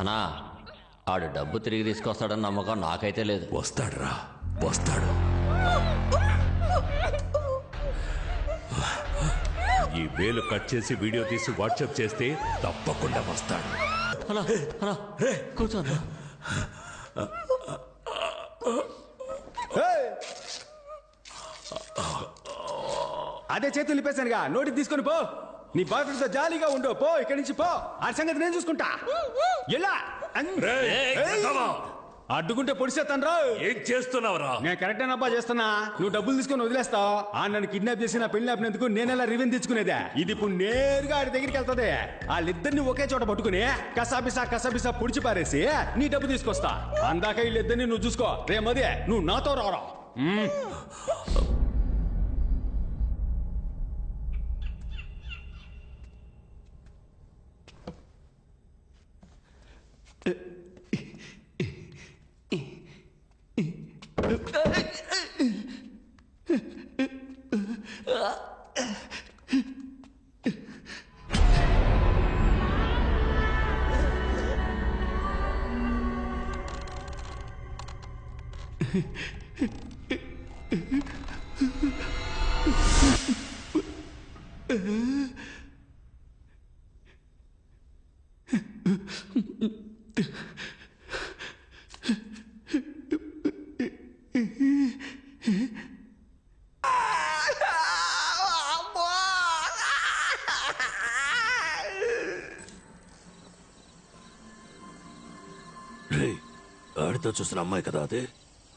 అనా ఆడు డబ్బు తిరిగి తీసుకొస్తాడని నమ్మకం నాకైతే లేదు. వస్తాడురా వస్తాడు. ఈ వేలు కట్ చేసి వీడియో తీసి వాట్సాప్ చేస్తే తప్పకుండా వస్తాడు. అలా అలా కూర్చోనా అదే చేతులు నింపేశానుగా నోటికి తీసుకొని పో. నీ బాయ్ ఫ్రెండ్స్తో జాలీగా ఉండు. పో ఇక్కడి నుంచి పో. ఆ సంగతి నేను చూసుకుంటా. ఎలా? అడ్డుకుంటే పొడిచేస్తాను రా ఏం చేస్తున్నావురా? నేను కరెక్ట్ అబ్బా చేస్తున్నా. నువ్వు డబ్బులు తీసుకొని వదిలేస్తావు. ఆ నన్ను కిడ్నాప్ చేసి నా పెళ్ళి ఆపినందుకు నేనెలా రివెన్ తెచ్చుకునేదే? ఇది ఇప్పుడు నేరుగా ఆడి దగ్గరికి వెళ్తది. వాళ్ళిద్దరిని ఒకే చోట పట్టుకుని కసాబిసా కసాబిసా పుడిచి పారేసి నీ డబ్బు తీసుకొస్తా. అందాక వీళ్ళిద్దరిని నువ్వు చూసుకో. రేమదే నువ్వు నాతో రారా. మ్మ్. ఆడితో చూసిన అమ్మాయి కదా అదే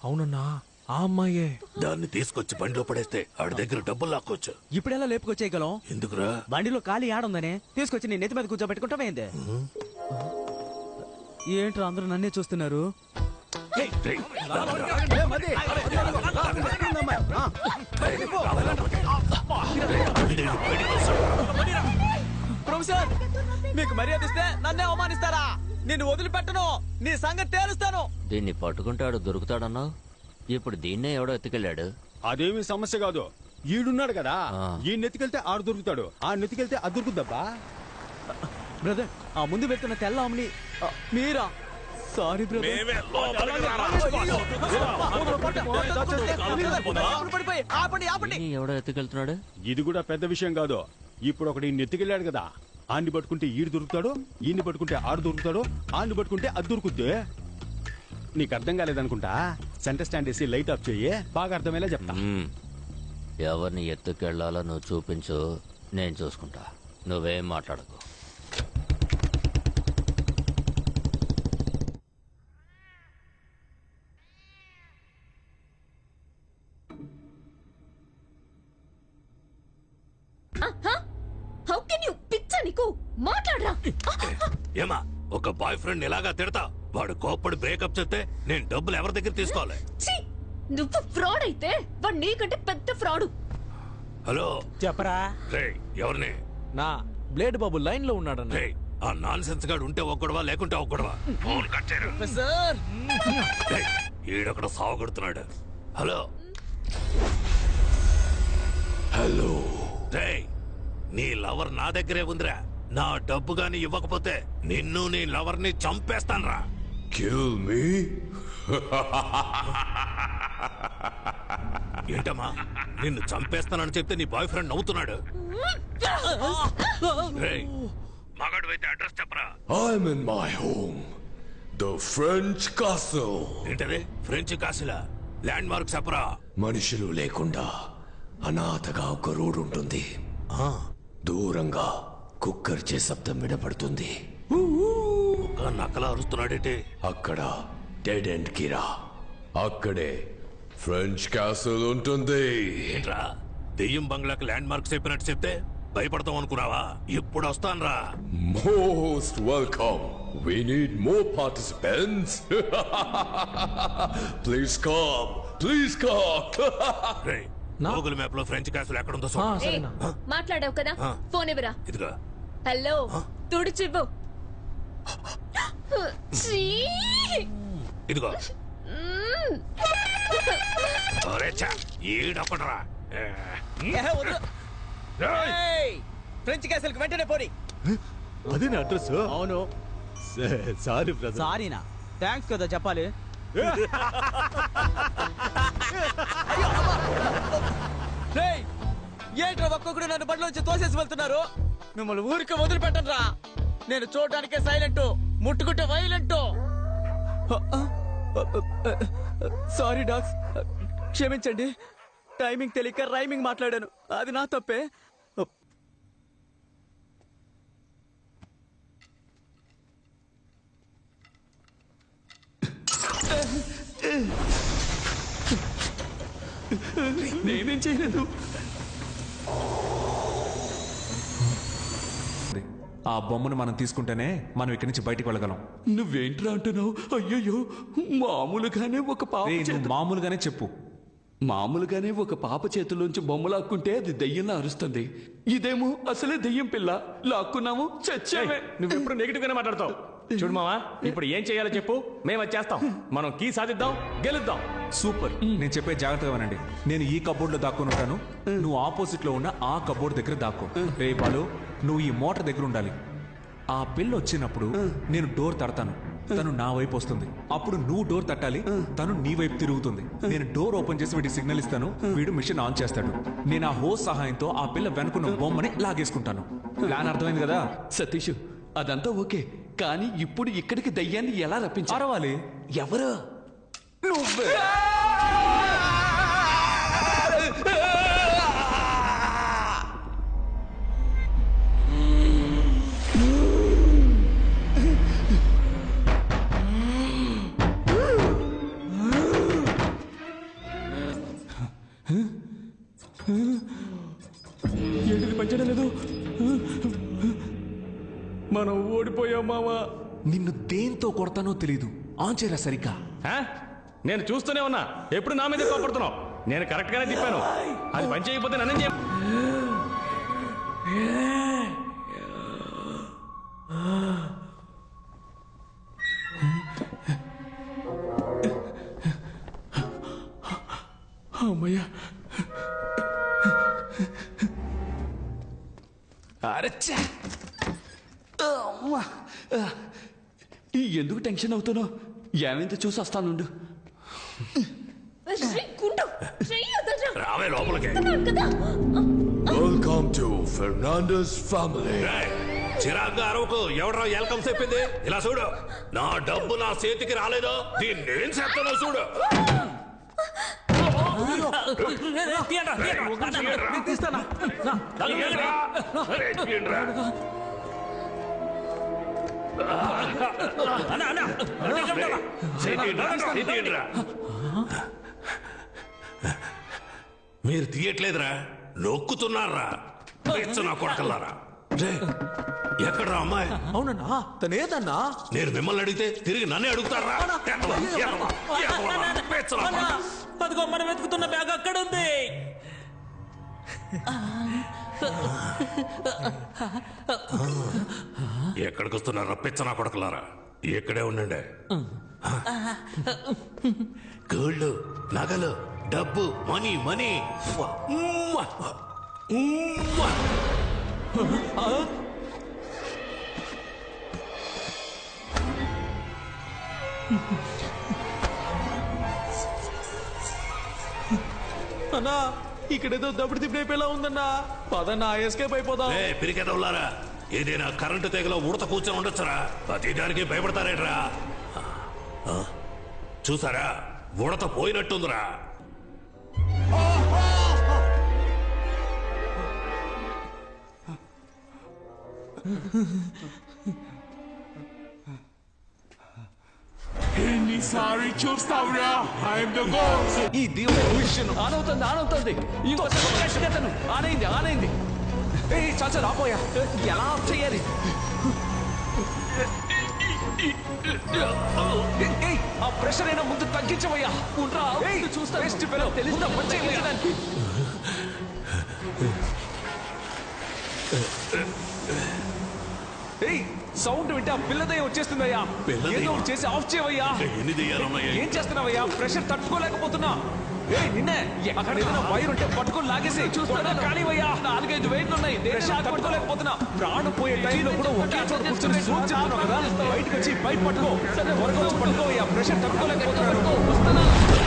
అవునన్నా ఆ అమ్మాయే దాన్ని తీసుకొచ్చి బండిలో పడేస్తే ఆడి దగ్గర డబ్బులు లాక్కోవచ్చు ఇప్పుడెలా లేపుకొచ్చేయగలం ఎందుకురా బండిలో ఖాళీ ఆడుందనే తీసుకొచ్చి నీ నెత్తి మీద కూర్చోబెట్టుకుంటావేంది ఏంట్రా అందరూ నన్నే చూస్తున్నారు. ప్రొఫెసర్ మీకు మర్యాద ఇస్తే నన్నే అవమానిస్తారా నిన్ను వదిలిపెట్టను నీ సంగతి తేలుస్తాను దీన్ని పట్టుకుంటే ఆడు దొరుకుతాడన్నావు ఇప్పుడు దీన్నే ఎవడో ఎత్తుకెళ్ళాడు అదేమి సమస్య కాదు ఈడున్నాడు కదా. ఈ నెత్తికెళ్తే ఆడు దొరుకుతాడు ఆ నెత్తికెళ్తే అది దొరుకుద్దబ్బా బ్రదర్ ఆ ముందు వెళ్తున్న తెల్ల అమ్మని ఆ, మీరా సారీ బ్రదర్ ఎవడో ఎత్తుకెళ్తున్నాడు ఇది కూడా పెద్ద విషయం కాదు ఇప్పుడు ఒకటి నెత్తికెళ్ళాడు కదా ఆన్ని పట్టుకుంటే ఈడు దొరుకుతాడు ఈయన్ని పట్టుకుంటే ఆడు దొరుకుతాడు ఆన్ని పట్టుకుంటే అది దొరుకుద్ది. నీకు అర్థం కాలేదనుకుంటా? సెంటర్ స్టాండ్ వేసి లైట్ ఆఫ్ చెయ్యి బాగా అర్థమయ్యేలా చెప్తా. మ్మ్. ఎవరిని ఎత్తుకెళ్ళాలో నువ్వు చూపించు నేను చూసుకుంటా. నువ్వేం మాట్లాడకు. ఒక బాయ్ ఫ్రెండ్ ఇలాగా తిడతా వాడు కోప్పడి బ్రేకప్ చెప్తే నేను డబ్బులు ఎవరి దగ్గర తీసుకోవాలి? నువ్వు ఫ్రాడ్ అయితే వాడు నీకంటే పెద్ద ఫ్రాడ్ హలో? చెప్పరా? రే ఎవరిని? నా బ్లేడ్ బాబు లైన్లో ఉన్నాడన్న. రే ఆ నాన్ సెన్స్ గాడు ఉంటే ఒక్కడవా లేకుంటే ఒక్కడవా ఫోన్ కట్ చేయరు? సార్. రేయ్, ఈడొకడు సావగొడుతున్నాడు. హలో? హలో? రే నీ లవర్ నా దగ్గరే ఉందిరా. నా డబ్బు గాని ఇవ్వకపోతే నిన్ను నీ లవర్ని చంపేస్తాన్రా. Kill me? ఏంటమ్మా? నిన్ను చంపేస్తానని చెప్తే నీ బాయ్ ఫ్రెండ్ నవ్వుతున్నాడు? రేయ్, మగాడివైతే అడ్రస్ చెప్పరా? I'm in my home. The French castle. ఏంటది? ఫ్రెంచ్ కాసిలా ల్యాండ్ మార్క్ చెప్పరా? మనుషులు లేకుండా అనాథగా ఒక రోడ్ ఉంటుంది. ఆ, దూరంగా కుక్కర్చే శబ్దం వినపడుతుంది. ఒక నక్కలా అరుస్తున్నాడేంటి? అక్కడ డెడ్ ఎండ్ కిరా. అక్కడే ఫ్రెంచ్ క్యాసిల్ ఉంటుంది. ఏంట్రా? దెయ్యం బంగ్లాకి ల్యాండ్ మార్క్ చెప్పినట్టు చెప్తే భయపడతాం అనుకున్నావా? ఇప్పుడు వస్తాన్రా? Most welcome. We need more participants. Please come. Please come. Google మ్యాప్లో ఫ్రెంచ్ కాసులు ఎక్కడుందో చూడు. ఏయ్, మాట్లాడావు కదా. ఫోన్ ఇవ్వరా? ఇదిగా. హలో తుడిచివ్వు! ఇదిగో. ఏ, ఫ్రెంచ్ క్యాసల్ వెంటనే పోని. అదే నా అడ్రస్? అవును. Sorry brother సారీనా? థ్యాంక్స్ కదా చెప్పాలి. ఏంట్రా ఒక్కొక్కడు నన్ను బండ్లో వచ్చి తోసేసి వెళ్తున్నారు? మిమ్మల్ని ఊరికి వదిలిపెట్టను రా నేను చూడడానికే సైలెంట్ ముట్టుకుంటే వైలెంట్ సారీ డాక్స్ క్షమించండి. టైమింగ్ తెలియక రైమింగ్ మాట్లాడాను. అది నా తప్పే. నేనేం చేయలేదు. ఆ బొమ్మను మనం తీసుకుంటేనే మనం ఇక్కడి నుంచి బయటికి వెళ్ళగలం. నువ్వేంట్రా అంటున్నావు? అయ్యయ్యో మామూలుగానే ఒక పాప రేయ్, నువ్వు చేతి- మామూలుగానే చెప్పు. మామూలుగానే ఒక పాప చేతిలోంచి బొమ్మ లాక్కుంటే అది దెయ్యంలా అరుస్తుంది. ఇదేమో అసలే దెయ్యం పిల్ల. లాక్కున్నాము చచ్చామే. నువ్వు ఎప్పుడు నెగిటివ్ గానే మాట్లాడతావు. చూడు మావా ఇప్పుడు ఏం చేయాలో చెప్పు. మేము వచ్చేస్తాం. మనం కీ సాధిద్దాం గెలుద్దాం. సూపర్. నేను చెప్పే జాగ్రత్తగా వినండి. నేను ఈ కబోర్డ్లో దాక్కుని ఉంటాను. నువ్వు ఆపోజిట్లో ఉన్న ఆ కబోర్డ్ దగ్గర దాక్కో. రే బాలు నువ్వు ఈ మోటార్ దగ్గర ఉండాలి. ఆ పిల్ల వచ్చినప్పుడు నేను డోర్ తడతాను. తను నా వైపు వస్తుంది. అప్పుడు నువ్వు డోర్ తట్టాలి. తను నీ వైపు తిరుగుతుంది. నేను డోర్ ఓపెన్ చేసి వీడికి సిగ్నల్ ఇస్తాను. వీడు మిషన్ ఆన్ చేస్తాడు. నేను ఆ హోస్ సహాయంతో ఆ పిల్ల వెనుకున్న బొమ్మని లాగేసుకుంటాను. ప్లాన్ అర్థమైంది కదా? సతీష్ అదంతా ఓకే. కానీ ఇప్పుడు ఇక్కడికి దయ్యాన్ని ఎలా రప్పించారు? ఎవరు? ఏంటిది? పంచడం లేదు. మనం ఓడిపోయాం మావా నిన్ను దేంతో కొడతానో తెలీదు. ఆన్ చేయరా సరిగ్గా. ఆ? నేను చూస్తూనే ఉన్నా. ఎప్పుడు నా మీదే కోపడుతున్నావు? నేను కరెక్ట్ గానే తిప్పాను. అది పని చేయకపోతే నన్ను చేయ అమ్మయ్యా. అరచ్చా అమ్మా. ఈ ఎందుకు టెన్షన్ అవుతున్నావు ఏమైంది చూసి వస్తానుండు రావే లోపలికి. చిరాగ్గా అరవకు. ఎవడరా వెల్కమ్ చెప్పింది? ఇలా చూడు. నా డబ్బు నా చేతికి రాలేదో? దీన్ని నేను చేస్తానో చూడు. తీయండ్రా. మీరు తీయట్లేదురా. నొక్కుతున్నారా. నా కొడకల్లారా. రే ఎక్కడ్రా అమ్మాయి? అవునన్నా తనేదన్నా? నేను మిమ్మల్ని అడిగితే తిరిగి నన్నే అడుగుతారా. అదిగో మనం వెతుకుతున్న బ్యాగ్ అక్కడ ఉంది ఎక్కడికి వస్తున్నారా పెచ్చనా కొడకలారా? ఇక్కడే ఉండండి. గోల్డ్ నగలు డబ్బు మనీ మనీ. అన్నా ఇక్కడేదో దప్పుడు తిప్పినైపోయేలా ఉందన్నా. పదన్నా ఎస్కేప్ అయిపోదాం. పిరికెదవులారా ఏదైనా కరెంటు తెగలో ఉడత కూర్చొని ఉండొచ్చురా. ప్రతి దానికి భయపడతారేట్రా? చూసారా? ఉడత పోయినట్టుందిరా. ఎన్నిసారి చూస్తావురా? ఐఎమ్ ద గోస్ట్ ఈ దేవుడు విషయం? ఆన్ అవుతుంది ఆన్ అవుతుంది ఇంకోసారి గట్టిగా ఆన్ అయింది ఆన్ అయింది ఏయ్ చాచా రాపోయా. ఎలా ఆఫ్ చేయాలి ఏయ్, ఆ ప్రెషర్ అయినా ముందు తగ్గించవయ్యా. ఉండ్రా చూస్తా బెస్ట్ పిల్లలు తెలుసు పని చేయడానికి ఏయ్ సౌండ్ వింటే ఆ పిల్లదయ్య వచ్చేస్తుందయ్యా? ఏదో ఒకటి చేసి ఆఫ్ చేయవయ్యా. ఇంకా ఎన్ని దెయ్యాలున్నాయా? ఏం చేస్తున్నావయ్యా? ప్రెషర్ తట్టుకోలేకపోతున్నా. ఏయ్, నిన్నే అక్కడ ఏదైనా వైర్ ఉంటే పట్టుకొని లాగేసి నాలుగైదు వెయిట్లు ఉన్నాయి ప్రెషర్ తట్టుకోలేకపోతున్నా. ప్రాణం పోయే టైంలో కూడా ఒకే చోట కూర్చొని సూట్ చేస్తున్నావు కదా బయటకు వచ్చి బయట పట్టుకో. త్వరగా వచ్చి పట్టుకోవయ్యా. ప్రెషర్ తట్టుకోలేకపోతున్నాను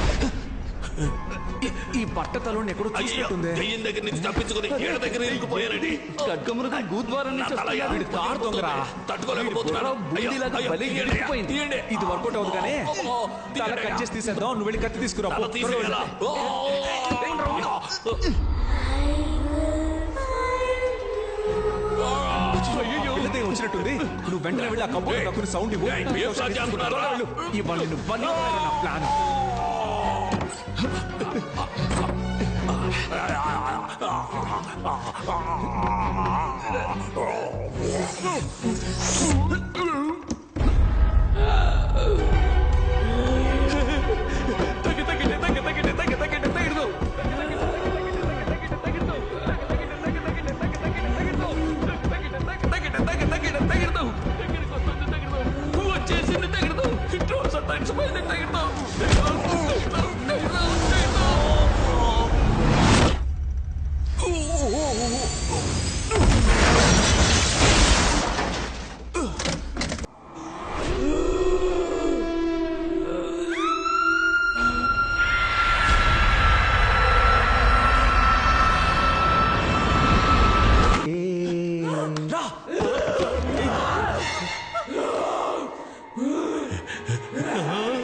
ఈ- ఈ బట్టతలో ఎక్కడో చూసినట్టుంది. దెయ్యం దగ్గర నుంచి తప్పించుకుని ఈడ దగ్గర ఇరుక్కుపోయానండి ఖడ్గమృగం గూద్వారం నుంచి వీడు తట్టుకోలేకపోతున్నాను. ఇది వర్కౌట్ అవుతుంది కానీ తల. కట్ చేసి తీసేద్దాం. నువ్వు వెళ్ళి కత్తి తీసుకురా. వచ్చినట్టుంది. నువ్వు వెంటనే వెళ్ళి ఆ కబ్బోర్డ్ దక్కుని సౌండ్ ఇవ్వు. ఏయ్, ఏం సార్ చేస్తున్నారు? త్వరగా వెళ్ళు. ఇవాళ నిన్ను బలి నా ప్లాన్ వచ్చేసింది తగ్గదు ఇంట్లో